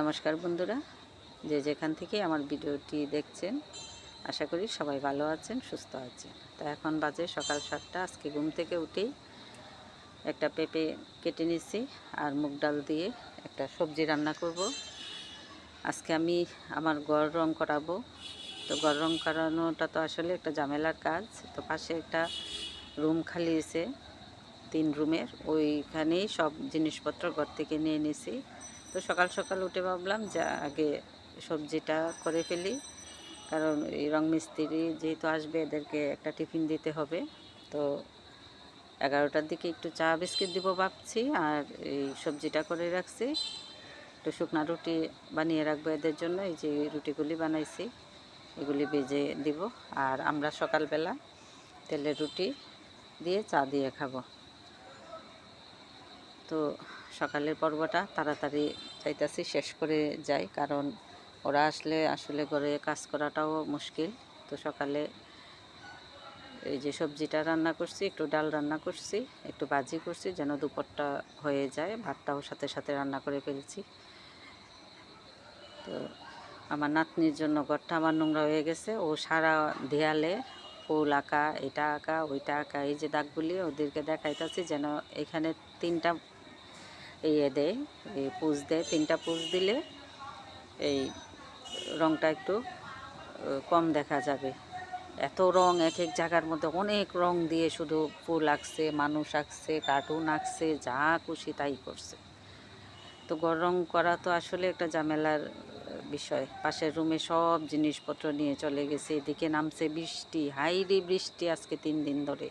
নমস্কার বন্ধুরা, যে যেখান থেকে আমার ভিডিওটি দেখছেন, আশা করি সবাই ভালো আছেন, সুস্থ আছেন। তো এখন বাজে সকাল সাতটা, আজকে ঘুম থেকে উঠেই একটা পেঁপে কেটে নিছি আর মুগ ডাল দিয়ে একটা সবজি রান্না করব। আজকে আমি আমার গড় রং করাবো। তো গড় রং করানোটা তো আসলে একটা ঝামেলার কাজ। তো পাশে একটা রুম খালি আছে তিন রুমের। ওইখানেই সব জিনিসপত্র ঘর থেকে নিয়ে নিছি তো সকাল সকাল উঠে ভাবলাম যা আগে সবজিটা করে ফেলি। কারণ এই রং মিস্ত্রি যেহেতু আসবে, এদেরকে একটা টিফিন দিতে হবে। তো এগারোটার দিকে একটু চা বিস্কিট দিব ভাবছি আর এই সবজিটা করে রাখছি। একটু শুকনা রুটি বানিয়ে রাখব এদের জন্য, এই যে রুটিগুলি বানাইছি, এগুলি বেজে দিব। আর আমরা সকালবেলা তেলের রুটি দিয়ে চা দিয়ে খাব। তো সকালের পর্বটা তাড়াতাড়ি চাইতাছি শেষ করে যাই, কারণ ওরা আসলে আসলে ঘরে কাজ করাটাও মুশকিল। তো সকালে এই যে সবজিটা রান্না করছি, একটু ডাল রান্না করছি, একটু ভাজি করছি, যেন দুপুরটা হয়ে যায়। ভাতটাও সাথে সাথে রান্না করে ফেলছি। তো আমার নাতনির জন্য ঘরটা আমার নোংরা হয়ে গেছে। ও সারা দেয়ালে ফুল আঁকা, এটা আঁকা, ওইটা আঁকা, এই যে দাগগুলি ওদেরকে দেখাইতেছি যেন এখানে তিনটা ইয়ে দেয়, এই পুজ দেয়, তিনটা পুজ দিলে এই রংটা একটু কম দেখা যাবে। এত রং এক এক জায়গার মধ্যে অনেক রং দিয়ে শুধু ফুল আঁকছে, মানুষ আঁকছে কার্টুন আঁকছে, যা খুশি তাই করছে। তো গড় রং করা তো আসলে একটা ঝামেলার বিষয়। পাশের রুমে সব জিনিসপত্র নিয়ে চলে গেছে, এদিকে নামছে বৃষ্টি, হাইরি বৃষ্টি আজকে তিন দিন ধরে।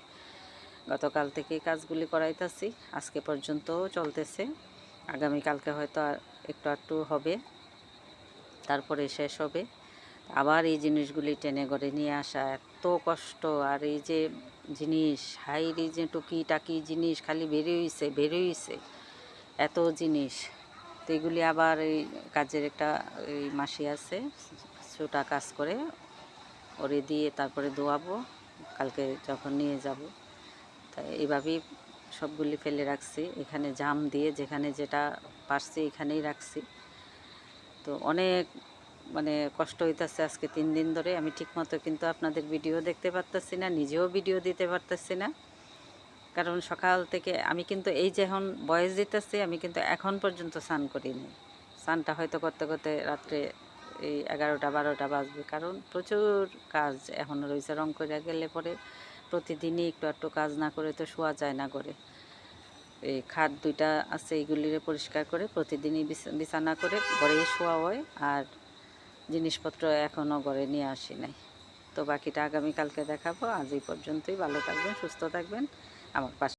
গতকাল থেকে কাজগুলি করাইতেছি। আজকে পর্যন্ত চলতেছে। আগামীকালকে হয়তো আর একটু একটু হবে। তারপরে শেষ হবে। আবার এই জিনিসগুলি টেনে করে নিয়ে আসা এত কষ্ট। আর এই যে জিনিস, হাইরি যে টুকি টাকি জিনিস খালি বেরোইছে বেরোইছে এত জিনিস। তো এগুলি আবার এই কাজের একটা এই মাসি আছে ছোটা কাজ করে, ওরে দিয়ে তারপরে দোয়াবো, কালকে যখন নিয়ে যাব। তাই এইভাবেই সবগুলি ফেলে রাখছি। এখানে জাম দিয়ে যেখানে যেটা পারছি এখানেই রাখছি। তো অনেক মানে কষ্ট হইতেছে আজকে তিন দিন ধরে। আমি ঠিকমতো কিন্তু আপনাদের ভিডিও দেখতে পারতেছি না, নিজেও ভিডিও দিতে পারতেছি না। কারণ সকাল থেকে আমি কিন্তু এই যে এখন বয়স দিতেছি, আমি কিন্তু এখন পর্যন্ত স্নান করিনি। স্নানটা হয়তো করতে করতে রাত্রে এই এগারোটা, বারোটা বাজবে। কারণ প্রচুর কাজ এখনও রয়েছে রং করে গেলে পরে প্রতিদিনই একটু একটু কাজ না করে তো শোয়া যায় না করে এই খাট দুইটা আছে এইগুলিরে পরিষ্কার করে প্রতিদিনই বিছ- বিছানা করে ঘরেই শোয়া হয় আর জিনিসপত্র এখনও ঘরে নিয়ে আসি নাই। তো বাকিটা আগামীকালকে দেখাবো। আজ এই পর্যন্তই। ভালো থাকবেন, সুস্থ থাকবেন। আমার পাশে